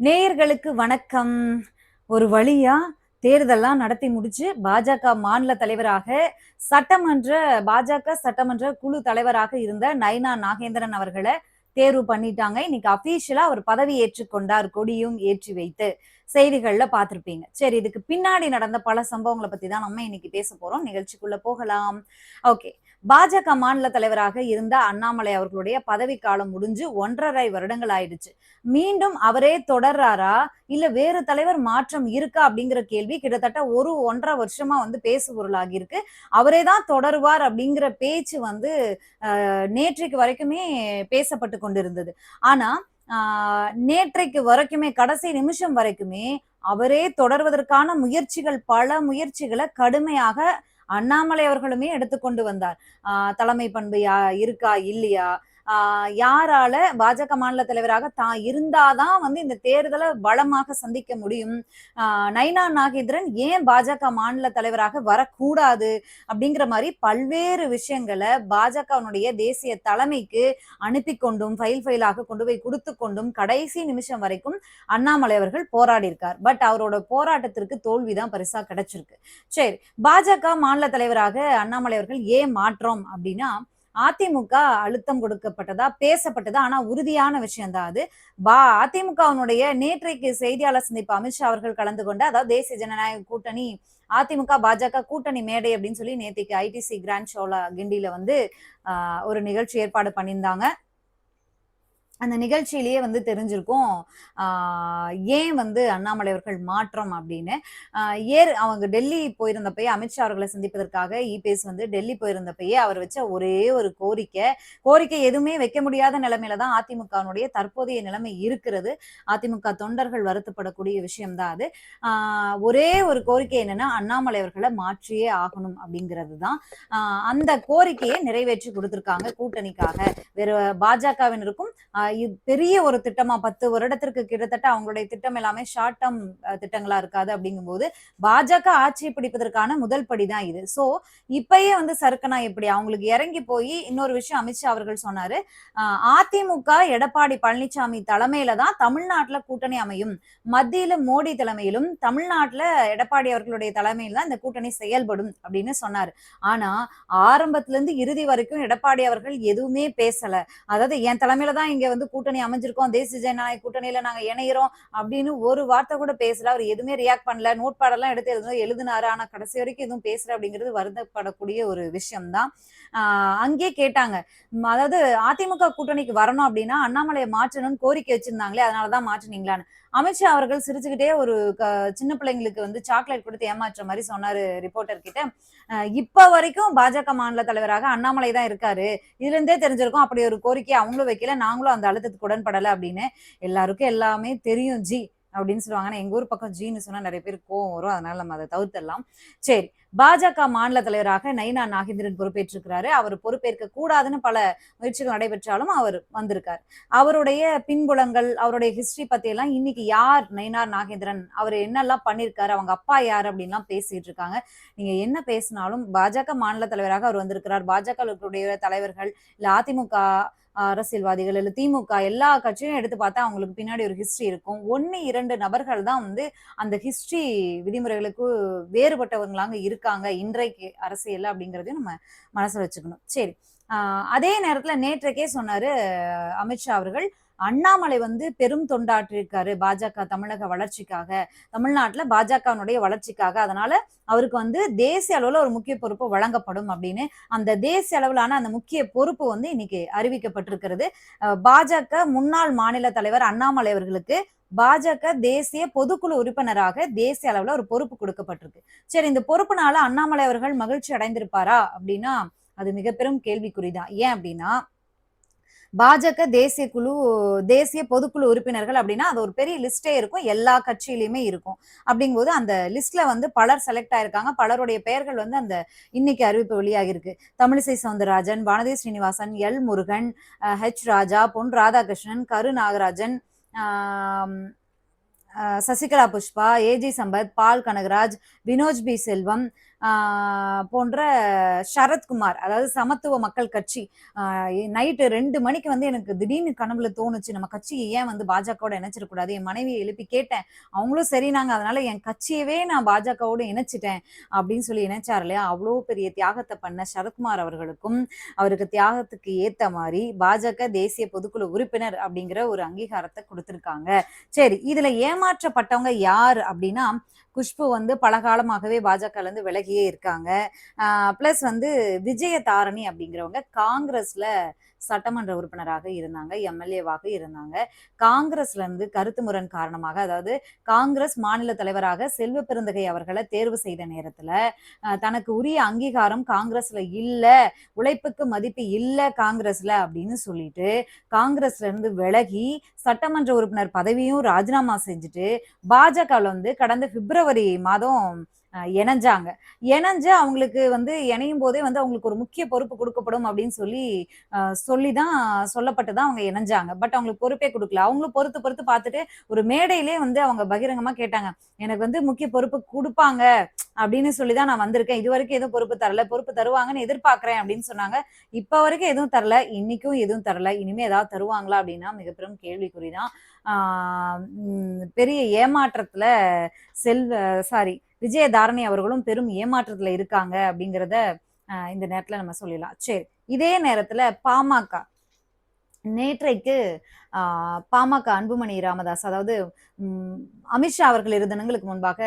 நேயர்களுக்கு வணக்கம். ஒரு வழியா தேர்தல்லாம் நடத்தி முடிச்சு பாஜக மாநில தலைவராக சட்டமன்ற பாஜக சட்டமன்ற குழு தலைவராக இருந்த நயனா நாகேந்திரன் அவர்களை தேர்வு பண்ணிட்டாங்க. இன்னைக்கு அபிஷியலா அவர் பதவி ஏற்றுக்கொண்டார் கொடியும் ஏற்றி வைத்து. செய்திகள்ல பார்த்திருப்பீங்க. சரி இதுக்கு பின்னாடி நடந்த பல சம்பவங்களை பத்தி தான் நம்ம இன்னைக்கு பேச போறோம். நிகழ்ச்சிக்குள்ள போகலாம். ஓகே. பாஜக மாநில தலைவராக இருந்த அண்ணாமலை அவர்களுடைய பதவி காலம் முடிஞ்சு ஒன்றரை வருடங்கள் ஆயிடுச்சு. மீண்டும் அவரே தொடர்றாரா? இல்ல வேறு தலைவர் மாற்றம் இருக்கா? அப்படிங்கிற கேள்வி கிட்டத்தட்ட ஒரு ஒன்றரை வருஷமா வந்து பேசு பொருளாகி இருக்கு. அவரே தான் தொடருவார் அப்படிங்கிற பேச்சு வந்து நேற்றைக்கு வரைக்குமே பேசப்பட்டு கொண்டிருந்தது. ஆனா நேற்றைக்கு வரைக்குமே கடைசி நிமிஷம் வரைக்குமே அவரே தொடர்வதற்கான முயற்சிகள் பல முயற்சிகளை கடுமையாக அண்ணாமலை அவர்களுமே எடுத்துக்கொண்டு வந்தார். ஆஹ் தலைமை பண்பு யா இருக்கா இல்லையா? யாரால பாஜக மாநில தலைவராக தான் இருந்தாதான் வந்து இந்த தேர்தலை பலமாக சந்திக்க முடியும். ஆஹ் நைனா நாகேந்திரன் ஏன் பாஜக மாநில தலைவராக வரக்கூடாது அப்படிங்கிற மாதிரி பல்வேறு விஷயங்களை பாஜகவினுடைய தேசிய தலைமைக்கு அனுப்பி கொண்டும் ஃபைல் ஃபைலாக கொண்டு போய் கொடுத்து கொண்டும் கடைசி நிமிஷம் வரைக்கும் அண்ணாமலை அவர்கள் போராடி இருக்கார். பட் அவரோட போராட்டத்திற்கு தோல்விதான் பரிசா கிடைச்சிருக்கு. சரி பாஜக மாநில தலைவராக அண்ணாமலை அவர்கள் ஏன் மாற்றம் அப்படின்னா அதிமுக அழுத்தம் கொடுக்கப்பட்டதா பேசப்பட்டதா? ஆனா உறுதியான விஷயம் தான் அது. பா அதிமுகவினுடைய நேற்றைக்கு செய்தியாளர் சந்திப்பு அமித்ஷா அவர்கள் கலந்து கொண்டு அதாவது தேசிய ஜனநாயக கூட்டணி அதிமுக பாஜக கூட்டணி மேடை அப்படின்னு சொல்லி நேற்றுக்கு ஐடிசி கிராண்ட் ஷோலா கிண்டியில வந்து ஒரு நிகழ்ச்சி ஏற்பாடு பண்ணியிருந்தாங்க. அந்த நிகழ்ச்சியிலேயே வந்து தெரிஞ்சிருக்கும். ஏன் வந்து அண்ணாமலை அவர்கள் மாற்றம் அப்படின்னு. ஏர் அவங்க டெல்லி போயிருந்தப்பயே அமித்ஷா அவர்களை சந்திப்பதற்காக இபிஎஸ் வந்து டெல்லி போயிருந்தப்பயே அவர் வச்ச ஒரே ஒரு கோரிக்கை. கோரிக்கை எதுவுமே வைக்க முடியாத நிலைமையில தான் அதிமுகவினுடைய தற்போதைய நிலைமை இருக்கிறது. அதிமுக தொண்டர்கள் வருத்தப்படக்கூடிய விஷயம்தான் அது. ஆஹ் ஒரே ஒரு கோரிக்கை என்னன்னா அண்ணாமலை அவர்களை மாற்றியே ஆகணும் அப்படிங்கிறது தான். ஆஹ் அந்த கோரிக்கையை நிறைவேற்றி கொடுத்திருக்காங்க கூட்டணிக்காக. வேற பாஜகவினருக்கும் இது பெரிய ஒரு திட்டமா பத்து வருடத்திற்கு கிட்டத்தட்ட அவங்களுடைய திட்டம் எல்லாமே ஷார்ட் டேர்ம் திட்டங்களா இருக்காது அப்படிங்கும்போது பாஜக ஆட்சி பிடிப்பதற்கான முதல் படிதான் இது. சோ இப்பயே வந்து சறுக்கனா எப்படி? அவங்களுக்கு இறங்கி போய் இன்னொரு விஷயம் அமித்ஷா அவர்கள் சொன்னாரு. அதிமுக எடப்பாடி பழனிசாமி தலைமையில தான் தமிழ்நாட்டுல கூட்டணி அமையும். மத்தியில மோடி தலைமையிலும் தமிழ்நாட்டுல எடப்பாடி அவர்களுடைய தலைமையில் தான் இந்த கூட்டணி செயல்படும் அப்படின்னு சொன்னாரு. ஆனா ஆரம்பத்துல இருந்து இறுதி வரைக்கும் எடப்பாடி அவர்கள் எதுவுமே பேசல. அதாவது என் தலைமையில தான் இங்க வந்து கூட்டணி அமைஞ்சிருக்கோம் தேசிய ஜனநாயக கூட்டணியில நாங்க இணைகிறோம் அப்படின்னு ஒரு வார்த்தை கூட பேசல. அவர் எதுவுமே ரியாக்ட் பண்ணல. நோட் பாடெல்லாம் எடுத்து எழுதுனது எழுதினாரு. ஆனா கடைசி வரைக்கும் எதுவும் பேசல அப்படிங்கிறது வருந்தப்படக்கூடிய ஒரு விஷயம்தான். ஆஹ் அங்கே கேட்டாங்க. அதாவது அதிமுக கூட்டணிக்கு வரணும் அப்படின்னா அண்ணாமலையை மாற்றணும்னு கோரிக்கை வச்சிருந்தாங்களே அதனாலதான் மாற்றினீங்களான்னு. அமித்ஷா அவர்கள் சிரிச்சுக்கிட்டே ஒரு க- சின்ன பிள்ளைங்களுக்கு வந்து சாக்லேட் கொடுத்து ஏமாற்ற மாதிரி சொன்னாரு ரிப்போர்ட்டர் கிட்ட. இப்ப வரைக்கும் பாஜக மாநில தலைவராக அண்ணாமலை தான் இருக்காரு. இதுல இருந்தே தெரிஞ்சிருக்கும். அப்படி ஒரு கோரிக்கை அவங்களும் வைக்கல நாங்களும் அந்த அழுத்தத்துக்கு உடன்படல அப்படின்னு எல்லாருக்கும் எல்லாமே தெரியும். ஜி அப்படின்னு சொல்லுவாங்க. ஆனால் எங்க ஊர் பக்கம் ஜின்னு சொன்னா நிறைய பேர் கோவம் வரும். அதனால நம்ம அதை தவிர்த்தரலாம் சரி பாஜக மாநில தலைவராக நைனா நாகேந்திரன் பொறுப்பேற்றிருக்கிறாரு. அவர் பொறுப்பேற்க கூடாதுன்னு பல முயற்சிகள் நடைபெற்றாலும் அவர் வந்திருக்காரு. அவருடைய பின்புலங்கள் அவருடைய ஹிஸ்டரி பத்தி எல்லாம் இன்னைக்கு யார் நயினார் நாகேந்திரன்? அவர் என்னெல்லாம் பண்ணியிருக்காரு அவங்க அப்பா யார்? அப்படின்லாம் பேசிட்டு இருக்காங்க. நீங்க என்ன பேசினாலும் பாஜக மாநில தலைவராக அவர் வந்திருக்கிறார். பாஜக தலைவர்கள் இல்ல அதிமுக அரசியல்வாதிகள் இல்ல திமுக எல்லா கட்சியும் எடுத்து பார்த்தா அவங்களுக்கு பின்னாடி ஒரு ஹிஸ்டரி இருக்கும். ஒன்னு இரண்டு நபர்கள் தான் வந்து அந்த ஹிஸ்டரி விதிமுறைகளுக்கு வேறுபட்டவங்களாங்க இருக்காங்க இன்றைக்கு அரசியல் அப்படிங்கறதையும் நம்ம மனசுல வச்சுக்கணும். சரி. அதே நேரத்துல நேற்றைக்கே சொன்னாரு அமித்ஷா அவர்கள் அண்ணாமலை வந்து பெரும் தொண்டாற்றிருக்காரு பாஜக தமிழக வளர்ச்சிக்காக. தமிழ்நாட்டுல பாஜகவினுடைய வளர்ச்சிக்காக. அதனால அவருக்கு வந்து தேசிய அளவுல ஒரு முக்கிய பொறுப்பு வழங்கப்படும் அப்படின்னு அந்த தேசிய அளவிலான அந்த முக்கிய பொறுப்பு வந்து இன்னைக்கு அறிவிக்கப்பட்டிருக்கிறது. அஹ் பாஜக முன்னாள் மாநில தலைவர் அண்ணாமலை அவர்களுக்கு பாஜக தேசிய பொதுக்குழு உறுப்பினராக தேசிய அளவுல ஒரு பொறுப்பு கொடுக்கப்பட்டிருக்கு. சரி இந்த பொறுப்புனால அண்ணாமலை அவர்கள் மகிழ்ச்சி அடைந்திருப்பாரா அப்படின்னா அது மிக பெரும் கேள்விக்குறிதான். ஏன் அப்படின்னா பாஜக தேசிய குழு தேசிய பொதுக்குழு உறுப்பினர்கள் அப்படின்னா அது ஒரு பெரிய லிஸ்டே இருக்கும். எல்லா கட்சியிலையுமே இருக்கும். அப்படிங்கும்போது அந்த லிஸ்ட்ல வந்து பலர் செலக்ட் ஆயிருக்காங்க. பலருடைய பெயர்கள் வந்து அந்த இன்னைக்கு அறிவிப்பு வெளியாகிருக்கு தமிழிசை சவுந்தரராஜன் வானதி ஸ்ரீனிவாசன் எல் முருகன் அஹ், H Raja Pon Radhakrishnan Karu Nagarajan Sasikala Pushpa AG Sampath Paul Kanagaraj Vinoj P Selvam போன்ற சரத்குமார் அதாவது சமத்துவ மக்கள் கட்சி. நைட்டு ரெண்டு மணிக்கு வந்து எனக்கு திடீர்னு கனவுல தோணுச்சு நம்ம கட்சியை ஏன் வந்து பாஜகவோட இணைச்சிடக்கூடாது என் மனைவியை எழுப்பி கேட்டேன். அவங்களும் சரினாங்க அதனால என் கட்சியவே நான் பாஜகவோட இணைச்சிட்டேன் அப்படின்னு சொல்லி இணைச்சார் இல்லையா? அவ்வளோ பெரிய தியாகத்தை பண்ண சரத்குமார் அவர்களுக்கும் அவருக்கு தியாகத்துக்கு ஏத்த மாதிரி பாஜக தேசிய பொதுக்குழு உறுப்பினர் அப்படிங்கிற ஒரு அங்கீகாரத்தை கொடுத்துருக்காங்க. சரி இதுல ஏமாற்றப்பட்டவங்க யார் அப்படின்னா குஷ்பு வந்து பல காலமாகவே பாஜகல இருந்து விலகியே இருக்காங்க. பிளஸ் வந்து விஜய தாரணி அப்படிங்கிறவங்க காங்கிரஸ்ல சட்டமன்ற உறுப்பினராக இருந்தாங்க எம்எல்ஏவாக இருந்தாங்க. காங்கிரஸ்ல இருந்து கருத்து முரண் காரணமாக அதாவது காங்கிரஸ் மாநில தலைவராக செல்வ பெருந்தகை அவர்களை தேர்வு செய்த நேரத்துல தனக்கு உரிய அங்கீகாரம் காங்கிரஸ்ல இல்ல உழைப்புக்கு மதிப்பு இல்ல காங்கிரஸ்ல அப்படின்னு சொல்லிட்டு காங்கிரஸ்ல இருந்து விலகி சட்டமன்ற உறுப்பினர் பதவியும் ராஜினாமா செஞ்சுட்டு பாஜகவில் வந்து கடந்த பிப்ரவரி மாதம் இணைஞ்சாங்க. இணைஞ்சு அவங்களுக்கு வந்து இணையும் போதே வந்து அவங்களுக்கு ஒரு முக்கிய பொறுப்பு கொடுக்கப்படும் அப்படின்னு சொல்லி சொல்லி தான் சொல்லப்பட்டு தான் அவங்க இணைஞ்சாங்க. பட் அவங்களுக்கு பொறுப்பே கொடுக்கல. அவங்களும் பொறுத்து பொறுத்து பார்த்துட்டு ஒரு மேடையிலே வந்து அவங்க பகிரங்கமா கேட்டாங்க. எனக்கு வந்து முக்கிய பொறுப்பு கொடுப்பாங்க அப்படின்னு சொல்லி தான் நான் வந்திருக்கேன். இது வரைக்கும் எதுவும் பொறுப்பு தரல. பொறுப்பு தருவாங்கன்னு எதிர்பார்க்குறேன் அப்படின்னு சொன்னாங்க. இப்ப வரைக்கும் எதுவும் தரல. இன்னைக்கும் எதுவும் தரல. இனிமே ஏதாவது தருவாங்களா அப்படின்னா மிகப்பெரும் கேள்விக்குறிதான். பெரிய ஏமாற்றத்துல செல்வ சாரி விஜயதாரணி அவர்களும் பெரும் ஏமாற்றத்துல இருக்காங்க அப்படிங்கிறத இந்த நேரத்துல நம்ம சொல்லிடலாம். சரி இதே நேரத்துல பாமக நேற்றைக்கு பாமக அன்புமணி ராமதாஸ் அதாவது அமித்ஷா அவர்கள் இரு தினங்களுக்கு முன்பாக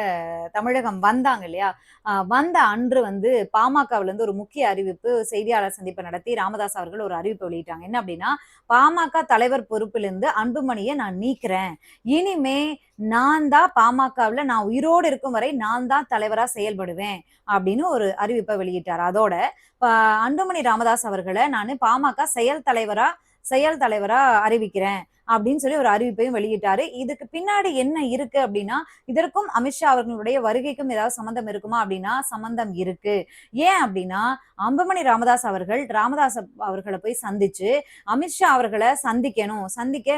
தமிழகம் வந்தாங்க இல்லையா? வந்த அன்று வந்து பாமகவிலிருந்து ஒரு முக்கிய அறிவிப்பு செய்தியாளர் சந்திப்பை நடத்தி ராமதாஸ் அவர்கள் ஒரு அறிவிப்பு வெளியிட்டாங்க. என்ன அப்படின்னா பாமக தலைவர் பொறுப்பிலிருந்து அன்புமணியை நான் நீக்கிறேன். இனிமே நான் தான் பாமகவில் நான் உயிரோடு இருக்கும் வரை நான் தான் தலைவராக செயல்படுவேன் அப்படின்னு ஒரு அறிவிப்பை வெளியிட்டார். அதோட அன்புமணி ராமதாஸ் அவர்களை நான் பாமக செயல் தலைவராக செயல் தலைவரா அறிவிக்கிறேன். அப்படின்னு சொல்லி ஒரு அறிவிப்பையும் வெளியிட்டாரு. இதுக்கு பின்னாடி என்ன இருக்கு அப்படின்னா இதற்கும் அமித்ஷா அவர்களுடைய வருகைக்கும் ஏதாவது சம்பந்தம் இருக்குமா அப்படின்னா சம்பந்தம் இருக்கு. ஏன் அப்படின்னா அம்பமணி ராமதாஸ் அவர்கள் ராமதாஸ் அவர்களை போய் சந்திச்சு அமித்ஷா அவர்களை சந்திக்கணும் சந்திக்க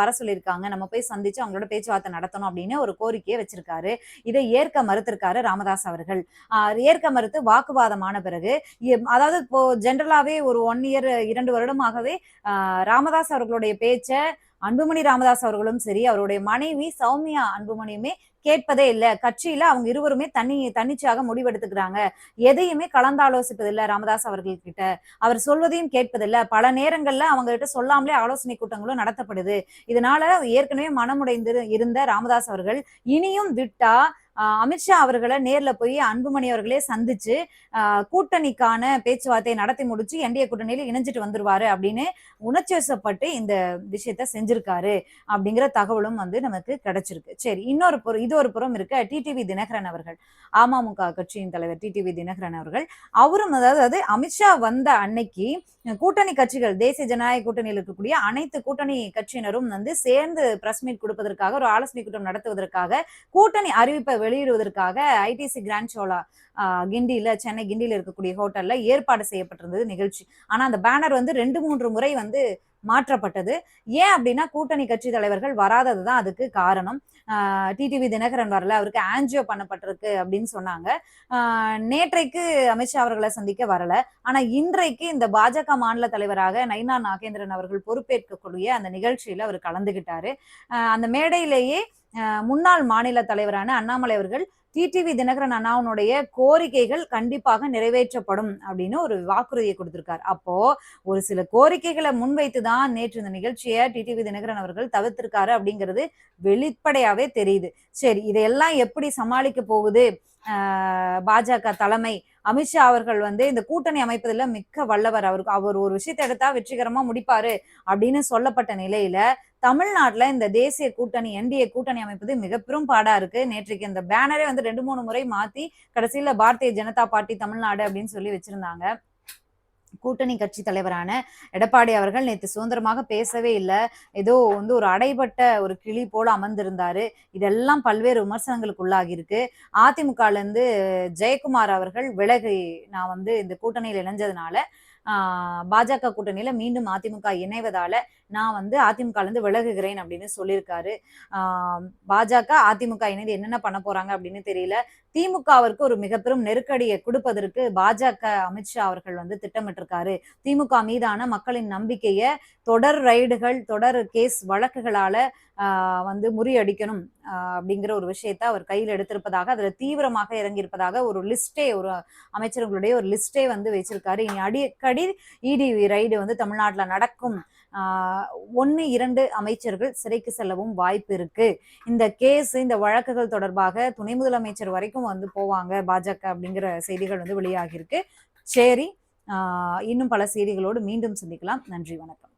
வர சொல்லியிருக்காங்க. நம்ம போய் சந்திச்சு அவங்களோட பேச்சுவார்த்தை நடத்தணும் அப்படின்னு ஒரு கோரிக்கையை வச்சிருக்காரு. இதை ஏற்க மறுத்திருக்காரு ராமதாஸ் அவர்கள். ஏற்க மறுத்து வாக்குவாதமான பிறகு அதாவது இப்போ ஜென்ரலாவே ஒரு ஒன் இயர் இரண்டு வருடமாகவே ராமதாஸ் அவர்களுடைய பேச்சை அன்புமணி ராமதாஸ் அவர்களும் சரி அவருடைய மனைவி சௌமியா அன்புமணியுமே கேட்பதே இல்லை. கட்சியில அவங்க இருவருமே தனி தன்னிச்சையாக முடிவெடுத்துக்கிறாங்க. எதையுமே கலந்தாலோசிப்பதில்லை ராமதாஸ் அவர்கள் கிட்ட. அவர் சொல்வதையும் கேட்பதில்லை. பல நேரங்கள்ல அவங்க கிட்ட சொல்லாமலே ஆலோசனை கூட்டங்களும் நடத்தப்படுது. இதனால ஏற்கனவே மனமுடைந்து இருந்த ராமதாஸ் அவர்கள் இனியும் விட்டா அமித்ஷா அவர்களை நேர்ல போய் அன்புமணி அவர்களே சந்திச்சு கூட்டணிக்கான பேச்சுவார்த்தையை நடத்தி முடிச்சு என்டிஏ கூட்டணியில இணைஞ்சிட்டு வந்துருவாரு அப்படின்னு உணர்ச்சிவசப்பட்டு இந்த விஷயத்த செஞ்சிருக்காரு அப்படிங்கிற தகவலும் வந்து நமக்கு கிடைச்சிருக்கு. சரி இன்னொரு புறம் இது ஒரு புறம் இருக்க. டிடிவி தினகரன் அவர்கள் அமமுக கட்சியின் தலைவர் டிடிவி தினகரன் அவர்கள் அவரும் அதாவது அமித்ஷா வந்த அன்னைக்கு கூட்டணி கட்சிகள் தேசிய ஜனநாயக கூட்டணியில் இருக்கக்கூடிய அனைத்து கூட்டணி கட்சியினரும் வந்து சேர்ந்து பிரஸ் மீட் கொடுப்பதற்காக ஒரு ஆலோசனை கூட்டம் நடத்துவதற்காக கூட்டணி அறிவிப்பை வெளியிடுவதற்காக ஐடிசி கிராண்ட் சோலா கிண்டியில சென்னை கிண்டியில இருக்கக்கூடிய ஹோட்டல்ல ஏற்பாடு செய்யப்பட்டிருந்தது நிகழ்ச்சி. ஆனா அந்த பேனர் வந்து ரெண்டு மூன்று முறை வந்து மாற்றப்பட்டது. ஏன் அப்படின்னா கூட்டணி கட்சி தலைவர்கள் வராதது தான் அதுக்கு காரணம். டிடிவி தினகரன் வரல அவருக்கு ஆன்ஜியோ பண்ணப்பட்டிருக்கு அப்படின்னு சொன்னாங்க. நேற்றைக்கு அமித்ஷா அவர்களை சந்திக்க வரல. ஆனா இன்றைக்கு இந்த பாஜக மாநில தலைவராக நைனா நாகேந்திரன் அவர்கள் பொறுப்பேற்கக்கூடிய அந்த நிகழ்ச்சியில அவர் கலந்துகிட்டாரு. அந்த மேடையிலேயே முன்னாள் மாநில தலைவரான அண்ணாமலை அவர்கள் டிடிவி தினகரன் அண்ணாவுடைய கோரிக்கைகள் கண்டிப்பாக நிறைவேற்றப்படும் அப்படின்னு ஒரு வாக்குறுதியை கொடுத்திருக்காரு. அப்போ ஒரு சில கோரிக்கைகளை முன்வைத்து தான் நேற்று இந்த நிகழ்ச்சியை டிடிவி தினகரன் அவர்கள் தவிர்த்திருக்காரு அப்படிங்கிறது வெளிப்படையாவே தெரியுது. சரி இதையெல்லாம் எப்படி சமாளிக்க போகுது? பாஜக தலைமை அமித்ஷா அவர்கள் வந்து இந்த கூட்டணி அமைப்பதில் மிக்க வல்லவர். அவருக்கு அவர் ஒரு விஷயத்தை எடுத்தா வெற்றிகரமா முடிப்பாரு அப்படின்னு சொல்லப்பட்ட நிலையில தமிழ்நாட்டில் இந்த தேசிய கூட்டணி என்டிஏ கூட்டணி அமைப்பது மிக பெரும் பாடா இருக்கு. நேற்றைக்கு இந்த பேனரே வந்து ரெண்டு மூணு முறை மாத்தி கடைசியில பாரதிய ஜனதா பார்ட்டி தமிழ்நாடு அப்படின்னு சொல்லி வச்சிருந்தாங்க. கூட்டணி கட்சி தலைவரான எடப்பாடி அவர்கள் நேற்று சுதந்திரமாக பேசவே இல்லை. ஏதோ வந்து ஒரு அடைபட்ட ஒரு கிளி போல அமர்ந்திருந்தாரு. இதெல்லாம் பல்வேறு விமர்சனங்களுக்கு உள்ளாகி இருக்கு. அதிமுகல இருந்து ஜெயக்குமார் அவர்கள் விலகி நான் வந்து இந்த கூட்டணியில் இணைஞ்சதுனால ஆஹ் பாஜக கூட்டணியில மீண்டும் அதிமுக இணைவதால நான் வந்து அதிமுக இருந்து விலகுகிறேன் அப்படின்னு சொல்லியிருக்காரு. ஆஹ் பாஜக அதிமுக இணைந்து என்னென்ன பண்ண போறாங்க அப்படின்னு தெரியல. திமுகவிற்கு ஒரு மிக பெரும் நெருக்கடியை கொடுப்பதற்கு பாஜக அமித்ஷா அவர்கள் வந்து திட்டமிட்டிருக்காரு. திமுக மீதான மக்களின் நம்பிக்கையை தொடர் ரைடுகள் தொடர் கேஸ் வழக்குகளால வந்து முறியடிக்கணும் அப்படிங்கிற ஒரு விஷயத்த அவர் கையில் எடுத்திருப்பதாக அதுல தீவிரமாக இறங்கியிருப்பதாக ஒரு லிஸ்டே ஒரு அமைச்சர்களுடைய ஒரு லிஸ்டே வந்து வச்சிருக்காரு. இனி அடிக்கடி இடி ரைடு வந்து தமிழ்நாட்டில் நடக்கும். ஒன்று இரண்டு அமைச்சர்கள் சிறைக்கு செல்லவும் வாய்ப்பு இருக்கு. இந்த கேஸ் இந்த வழக்குகள் தொடர்பாக துணை முதலமைச்சர் வரைக்கும் வந்து போவாங்க. பாஜக அப்படிங்கிற செய்திகள் வந்து வெளியாகியிருக்கு. சரி இன்னும் பல செய்திகளோடு மீண்டும் சந்திக்கலாம். நன்றி வணக்கம்.